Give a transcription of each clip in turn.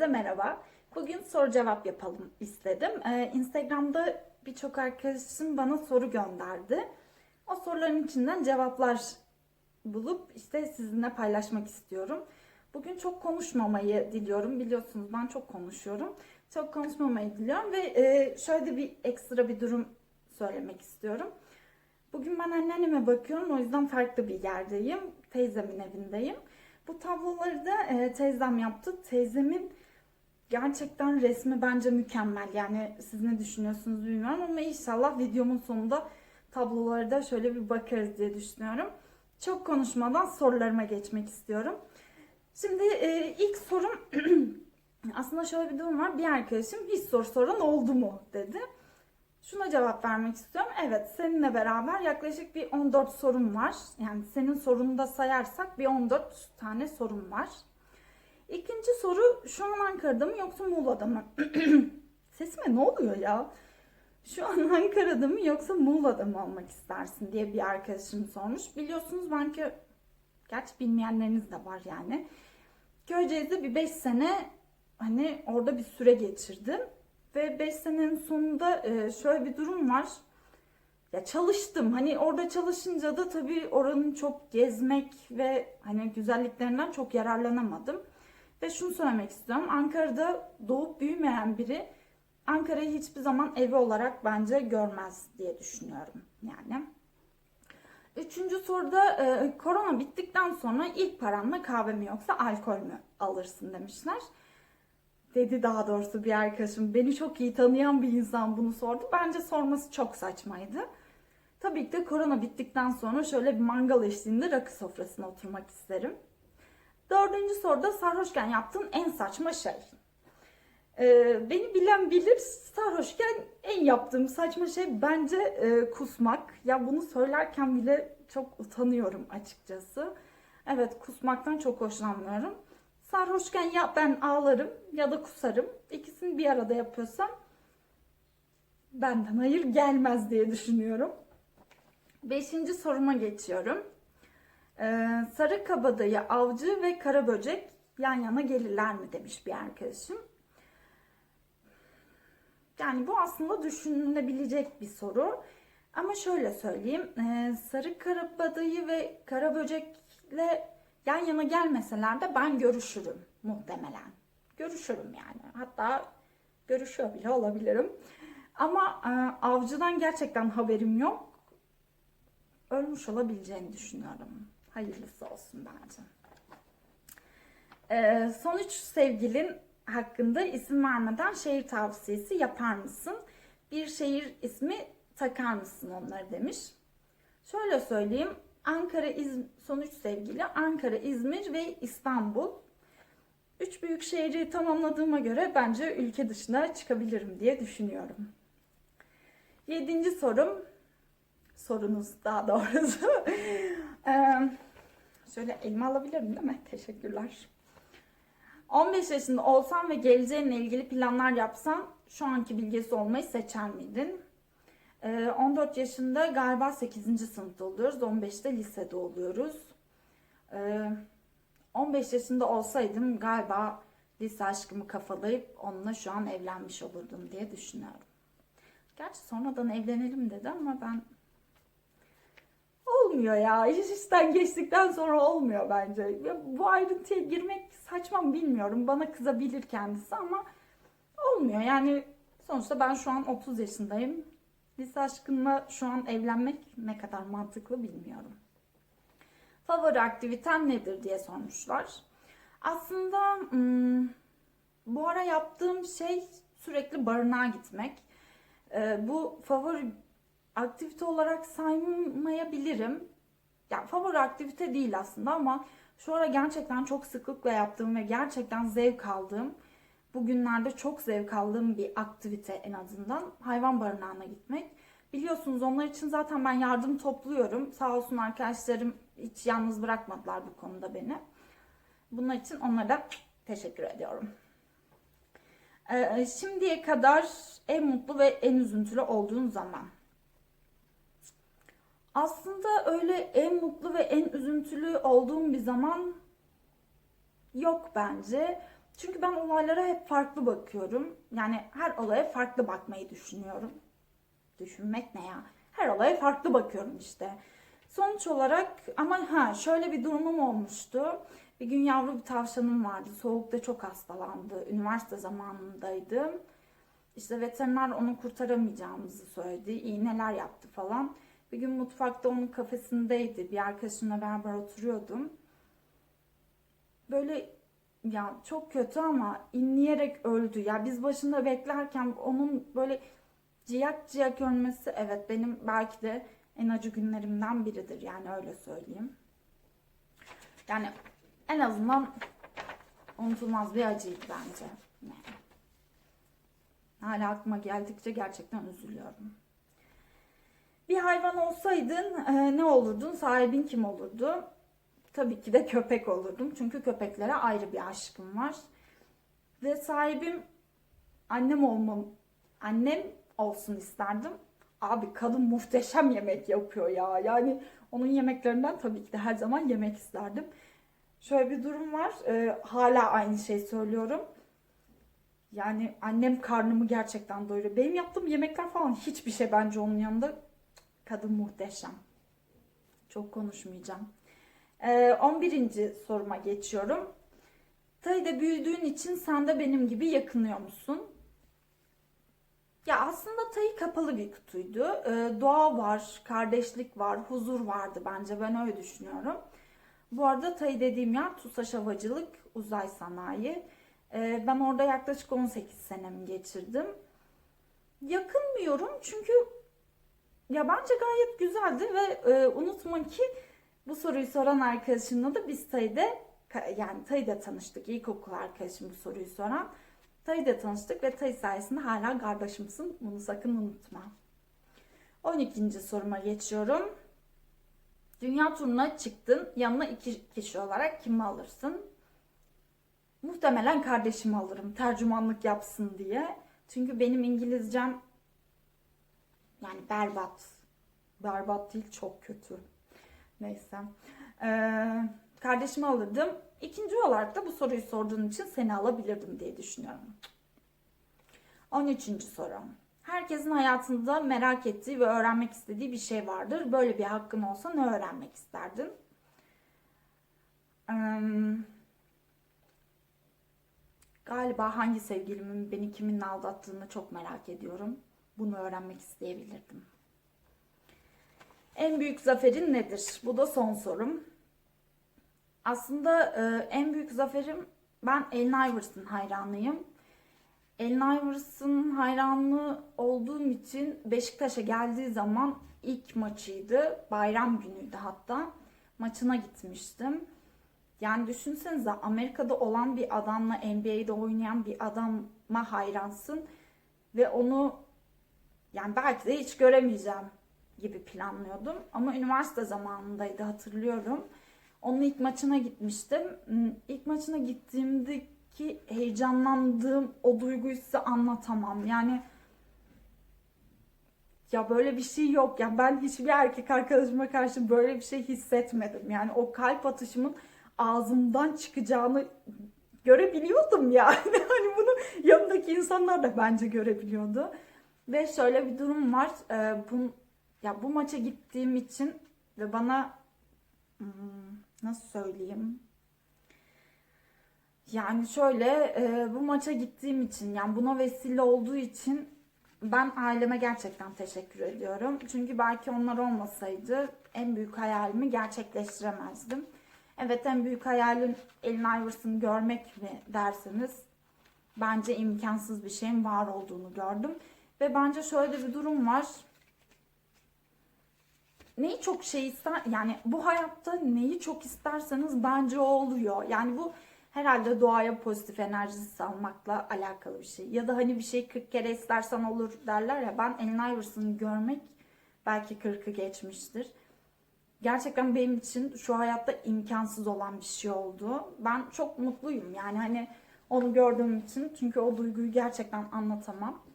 Herkese merhaba. Bugün soru cevap yapalım istedim. Ee, Instagram'da birçok arkadaşım bana soru gönderdi. O soruların içinden cevaplar bulup işte sizinle paylaşmak istiyorum. Bugün çok konuşmamayı diliyorum. Biliyorsunuz ben çok konuşuyorum. Çok konuşmamayı diliyorum ve e, şöyle bir ekstra bir durum söylemek istiyorum. Bugün ben anneanneme bakıyorum. O yüzden farklı bir yerdeyim. Teyzemin evindeyim. Bu tabloları da e, teyzem yaptı. Teyzemin gerçekten resmi bence mükemmel. Yani siz ne düşünüyorsunuz bilmiyorum ama inşallah videomun sonunda tabloları da şöyle bir bakarız diye düşünüyorum. Çok konuşmadan sorularıma geçmek istiyorum. Şimdi e, ilk sorum aslında şöyle bir durum var. Bir arkadaşım hiç soru soran oldu mu dedi. Şuna cevap vermek istiyorum. Evet seninle beraber yaklaşık bir 14 sorun var. Yani senin sorunu da sayarsak bir 14 tane sorun var. İkinci soru şu an Ankara'da mı yoksa Muğla'da mı? Sesime ne oluyor ya? Şu an Ankara'da mı yoksa Muğla'da mı olmak istersin diye bir arkadaşım sormuş. Biliyorsunuz ben ki gerçi bilmeyenleriniz de var yani. Köyceğiz'de bir 5 sene hani orada bir süre geçirdim. Ve 5 senenin sonunda e, şöyle bir durum var. Ya çalıştım. Hani orada çalışınca da tabii oranın çok gezmek ve hani güzelliklerinden çok yararlanamadım. Ve şunu söylemek istiyorum. Ankara'da doğup büyümeyen biri Ankara'yı hiçbir zaman evi olarak bence görmez diye düşünüyorum. Yani. Üçüncü soruda e, korona bittikten sonra ilk paranla kahve mi yoksa alkol mü alırsın demişler dedi daha doğrusu bir arkadaşım. Beni çok iyi tanıyan bir insan bunu sordu. Bence sorması çok saçmaydı. Tabii ki de korona bittikten sonra şöyle bir mangal eşliğinde rakı sofrasına oturmak isterim. Dördüncü soruda sarhoşken yaptığın en saçma şey. Ee, beni bilen bilir sarhoşken en yaptığım saçma şey bence e, kusmak. Ya bunu söylerken bile çok utanıyorum açıkçası. Evet kusmaktan çok hoşlanmıyorum. Sarhoşken ya ben ağlarım ya da kusarım. İkisini bir arada yapıyorsam benden hayır gelmez diye düşünüyorum. Beşinci soruma geçiyorum. Ee, sarı kabadayı, avcı ve kara böcek yan yana gelirler mi demiş bir arkadaşım. Yani bu aslında düşünülebilecek bir soru. Ama şöyle söyleyeyim. Ee, sarı karabadayı ve kara böcekle yan yana gelmeseler de ben görüşürüm muhtemelen. Görüşürüm yani. Hatta görüşüyor bile olabilirim. Ama e, avcıdan gerçekten haberim yok. Ölmüş olabileceğini düşünüyorum. Hayırlısı olsun bence. E, son sevgilin hakkında isim vermeden şehir tavsiyesi yapar mısın? Bir şehir ismi takar mısın onları demiş. Şöyle söyleyeyim. Ankara, İzmir, son üç sevgili Ankara, İzmir ve İstanbul. Üç büyük şehri tamamladığıma göre bence ülke dışına çıkabilirim diye düşünüyorum. Yedinci sorum, sorunuz daha doğrusu. ee, şöyle elma alabilirim değil mi? Teşekkürler. 15 yaşında olsan ve geleceğinle ilgili planlar yapsan şu anki bilgisi olmayı seçer miydin? 14 ee, yaşında galiba 8. sınıfta oluyoruz. 15'te lisede oluyoruz. 15 ee, yaşında olsaydım galiba lise aşkımı kafalayıp onunla şu an evlenmiş olurdum diye düşünüyorum. Gerçi sonradan evlenelim dedi ama ben olmuyor ya. İş işten geçtikten sonra olmuyor bence. Ya bu ayrıntıya girmek saçma mı bilmiyorum. Bana kızabilir kendisi ama olmuyor. Yani sonuçta ben şu an 30 yaşındayım Lise aşkınla şu an evlenmek ne kadar mantıklı bilmiyorum. Favori aktiviten nedir diye sormuşlar. Aslında hmm, bu ara yaptığım şey sürekli barınağa gitmek. Ee, bu favori aktivite olarak saymayabilirim. Yani favori aktivite değil aslında ama şu ara gerçekten çok sıklıkla yaptığım ve gerçekten zevk aldığım bugünlerde çok zevk aldığım bir aktivite en azından hayvan barınağına gitmek. Biliyorsunuz onlar için zaten ben yardım topluyorum. Sağ olsun arkadaşlarım hiç yalnız bırakmadılar bu konuda beni. Bunlar için onlara teşekkür ediyorum. Ee, şimdiye kadar en mutlu ve en üzüntülü olduğun zaman. Aslında öyle en mutlu ve en üzüntülü olduğum bir zaman yok bence. Çünkü ben olaylara hep farklı bakıyorum. Yani her olaya farklı bakmayı düşünüyorum. Düşünmek ne ya? Her olaya farklı bakıyorum işte. Sonuç olarak ama ha şöyle bir durumum olmuştu. Bir gün yavru bir tavşanım vardı. Soğukta çok hastalandı. Üniversite zamanındaydım. İşte veteriner onu kurtaramayacağımızı söyledi. İğneler yaptı falan. Bir gün mutfakta onun kafesindeydi. Bir arkadaşımla beraber oturuyordum. Böyle ya çok kötü ama inleyerek öldü. Ya biz başında beklerken onun böyle ciyak ciyak ölmesi evet benim belki de en acı günlerimden biridir. Yani öyle söyleyeyim. Yani en azından unutulmaz bir acıydı bence. Yani. Hala aklıma geldikçe gerçekten üzülüyorum. Bir hayvan olsaydın e, ne olurdun? Sahibin kim olurdu? Tabii ki de köpek olurdum. Çünkü köpeklere ayrı bir aşkım var. Ve sahibim annem olmam, annem olsun isterdim. Abi kadın muhteşem yemek yapıyor ya. Yani onun yemeklerinden tabii ki de her zaman yemek isterdim. Şöyle bir durum var. e, hala aynı şey söylüyorum. Yani annem karnımı gerçekten doyuruyor. Benim yaptığım yemekler falan hiçbir şey bence onun yanında. Kadın muhteşem. Çok konuşmayacağım. Ee, 11. soruma geçiyorum. Tay'da büyüdüğün için sen de benim gibi yakınıyor musun? Ya aslında Tay kapalı bir kutuydu. Ee, doğa var, kardeşlik var, huzur vardı bence. Ben öyle düşünüyorum. Bu arada Tay dediğim yer TUSAŞ Havacılık Uzay Sanayi. Ee, ben orada yaklaşık 18 senemi geçirdim. Yakınmıyorum çünkü ya bence gayet güzeldi ve e, unutma ki bu soruyu soran arkadaşımla da biz Tay'da yani Tay'da tanıştık. İlkokul arkadaşım bu soruyu soran. Tay'da tanıştık ve Tay sayesinde hala kardeşimsin. Bunu sakın unutma. 12. soruma geçiyorum. Dünya turuna çıktın. Yanına iki kişi olarak kimi alırsın? Muhtemelen kardeşimi alırım. Tercümanlık yapsın diye. Çünkü benim İngilizcem yani berbat. Berbat değil çok kötü. Neyse. Ee, kardeşimi alırdım. İkinci olarak da bu soruyu sorduğun için seni alabilirdim diye düşünüyorum. 13. soru. Herkesin hayatında merak ettiği ve öğrenmek istediği bir şey vardır. Böyle bir hakkın olsa ne öğrenmek isterdin? Ee, galiba hangi sevgilimin beni kiminle aldattığını çok merak ediyorum. Bunu öğrenmek isteyebilirdim. En büyük zaferin nedir? Bu da son sorum. Aslında e, en büyük zaferim ben Allen Iverson hayranıyım. Allen Iverson hayranlığı olduğum için Beşiktaş'a geldiği zaman ilk maçıydı. Bayram günüydü hatta. Maçına gitmiştim. Yani düşünsenize Amerika'da olan bir adamla NBA'de oynayan bir adama hayransın ve onu yani belki de hiç göremeyeceğim gibi planlıyordum. Ama üniversite zamanındaydı hatırlıyorum. Onun ilk maçına gitmiştim. Hmm, İlk maçına gittiğimdeki heyecanlandığım o duyguyu size anlatamam. Yani ya böyle bir şey yok. Ya ben hiçbir erkek arkadaşıma karşı böyle bir şey hissetmedim. Yani o kalp atışımın ağzımdan çıkacağını görebiliyordum yani. Hani bunu yanındaki insanlar da bence görebiliyordu. Ve şöyle bir durum var. Ee, bu, ya bu maça gittiğim için ve bana hmm, nasıl söyleyeyim? Yani şöyle e, bu maça gittiğim için yani buna vesile olduğu için ben aileme gerçekten teşekkür ediyorum. Çünkü belki onlar olmasaydı en büyük hayalimi gerçekleştiremezdim. Evet en büyük hayalim Allen Iverson'ı görmek mi derseniz bence imkansız bir şeyin var olduğunu gördüm. Ve bence şöyle bir durum var. Neyi çok şey ister yani bu hayatta neyi çok isterseniz bence o oluyor. Yani bu herhalde doğaya pozitif enerji salmakla alakalı bir şey. Ya da hani bir şey 40 kere istersen olur derler ya ben Allen Iverson'ı görmek belki 40'ı geçmiştir. Gerçekten benim için şu hayatta imkansız olan bir şey oldu. Ben çok mutluyum yani hani onu gördüğüm için. Çünkü o duyguyu gerçekten anlatamam.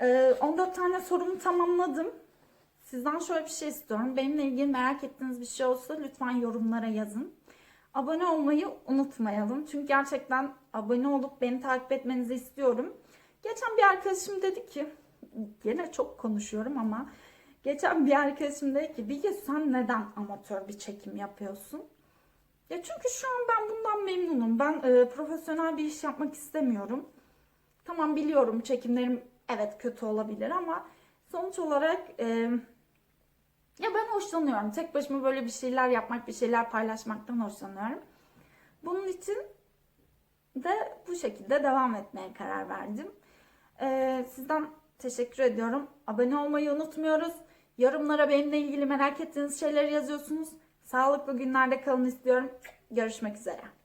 Ee, 14 tane sorumu tamamladım. Sizden şöyle bir şey istiyorum. Benimle ilgili merak ettiğiniz bir şey olsa lütfen yorumlara yazın. Abone olmayı unutmayalım. Çünkü gerçekten abone olup beni takip etmenizi istiyorum. Geçen bir arkadaşım dedi ki, gene çok konuşuyorum ama geçen bir arkadaşım dedi ki Bilge sen neden amatör bir çekim yapıyorsun? Ya çünkü şu an ben bundan memnunum. Ben e, profesyonel bir iş yapmak istemiyorum. Tamam biliyorum çekimlerim evet kötü olabilir ama sonuç olarak e, ya ben hoşlanıyorum. Tek başıma böyle bir şeyler yapmak, bir şeyler paylaşmaktan hoşlanıyorum. Bunun için de bu şekilde devam etmeye karar verdim. E, sizden teşekkür ediyorum. Abone olmayı unutmuyoruz. Yorumlara benimle ilgili merak ettiğiniz şeyleri yazıyorsunuz. Sağlıklı günlerde kalın istiyorum. Görüşmek üzere.